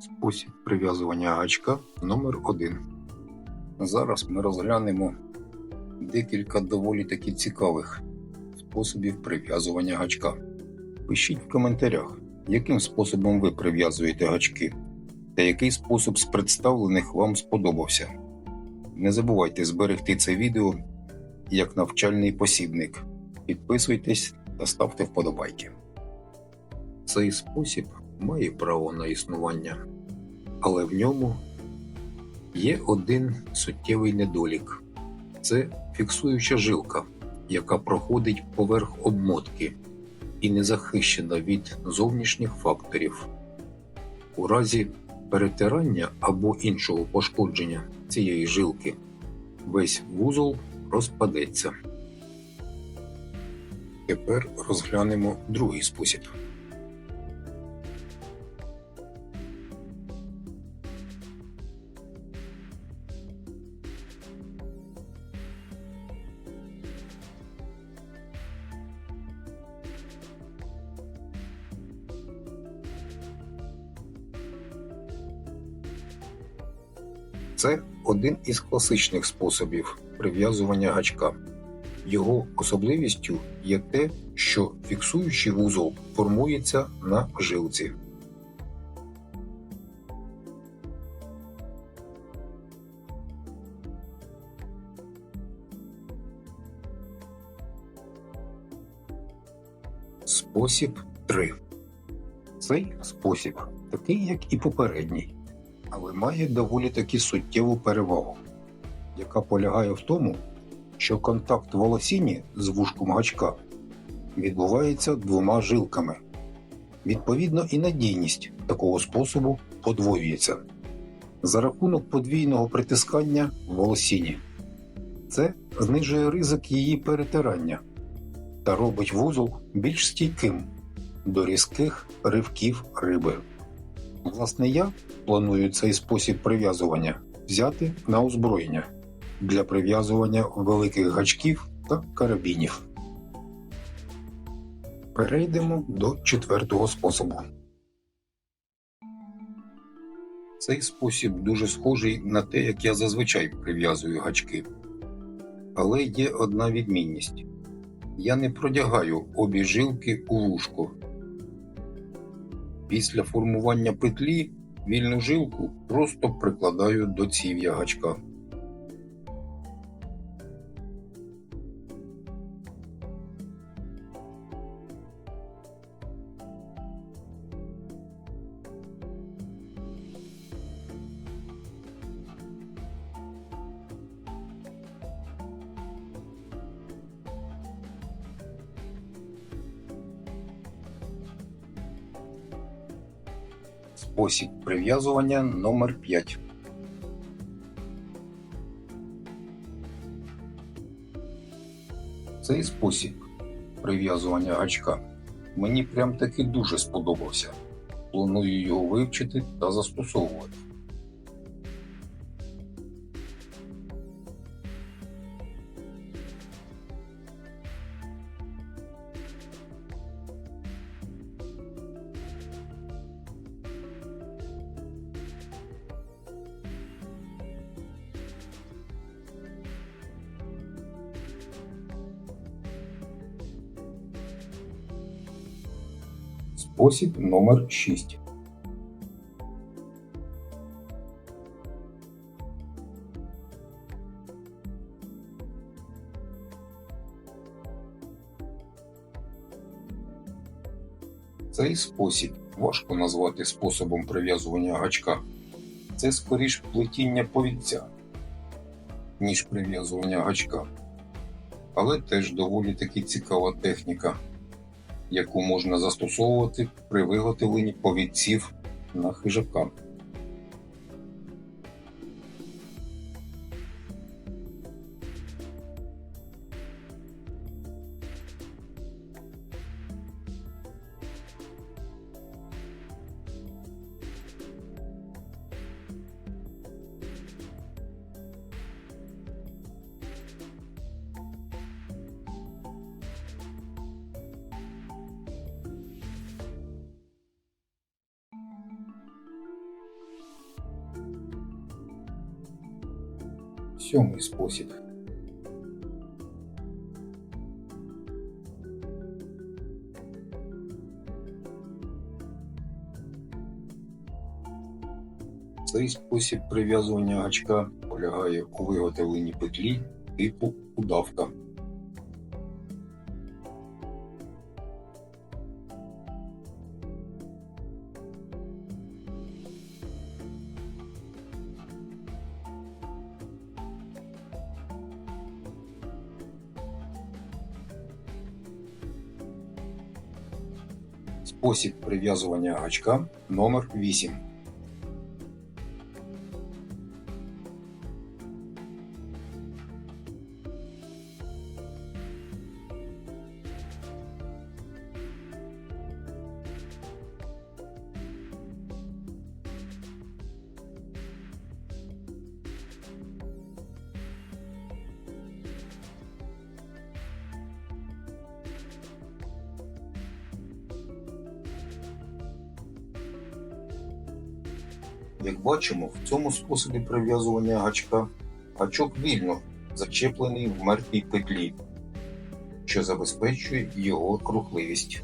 Спосіб прив'язування гачка номер 1 Зараз ми розглянемо декілька доволі таки цікавих способів прив'язування гачка. Пишіть в коментарях, яким способом ви прив'язуєте гачки та який спосіб з представлених вам сподобався. Не забувайте зберегти це відео як навчальний посібник. Підписуйтесь та ставте вподобайки. Цей спосіб має право на існування, але в ньому є один суттєвий недолік це фіксуюча жилка, яка проходить поверх обмотки і не захищена від зовнішніх факторів. У разі перетирання або іншого пошкодження цієї жилки весь вузол розпадеться. Тепер розглянемо другий спосіб. Це один із класичних способів прив'язування гачка. Його особливістю є те, що фіксуючий вузол формується на жилці. Спосіб 3. Цей спосіб такий, як і попередній, але має доволі таки суттєву перевагу, яка полягає в тому, що контакт волосіні з вушком гачка відбувається двома жилками. Відповідно, і надійність такого способу подвоюється за рахунок подвійного притискання волосіні. Це знижує ризик її перетирання та робить вузол більш стійким до різких ривків риби. Власне, я планую цей спосіб прив'язування взяти на озброєння для прив'язування великих гачків та карабінів. Перейдемо до четвертого способу. Цей спосіб дуже схожий на те, як я зазвичай прив'язую гачки. Але є одна відмінність: я не продягаю обі жилки у вушко. Після формування петлі вільну жилку просто прикладаю до ців'я гачка. Спосіб прив'язування номер 5 Цей спосіб прив'язування гачка мені прям таки дуже сподобався. Планую його вивчити та застосовувати. Спосіб номер 6 Цей спосіб важко назвати способом прив'язування гачка. Це скоріш плетіння повідця, ніж прив'язування гачка. Але теж доволі таки цікава техніка, яку можна застосовувати при виготовленні повідців на хижака. Сьомий спосіб. Цей спосіб прив'язування гачка полягає у виготовленні петлі типу удавка. Спосіб прив'язування гачка номер 8. Як бачимо, в цьому способі прив'язування гачка гачок вільно зачеплений в мертвій петлі, що забезпечує його рухливість.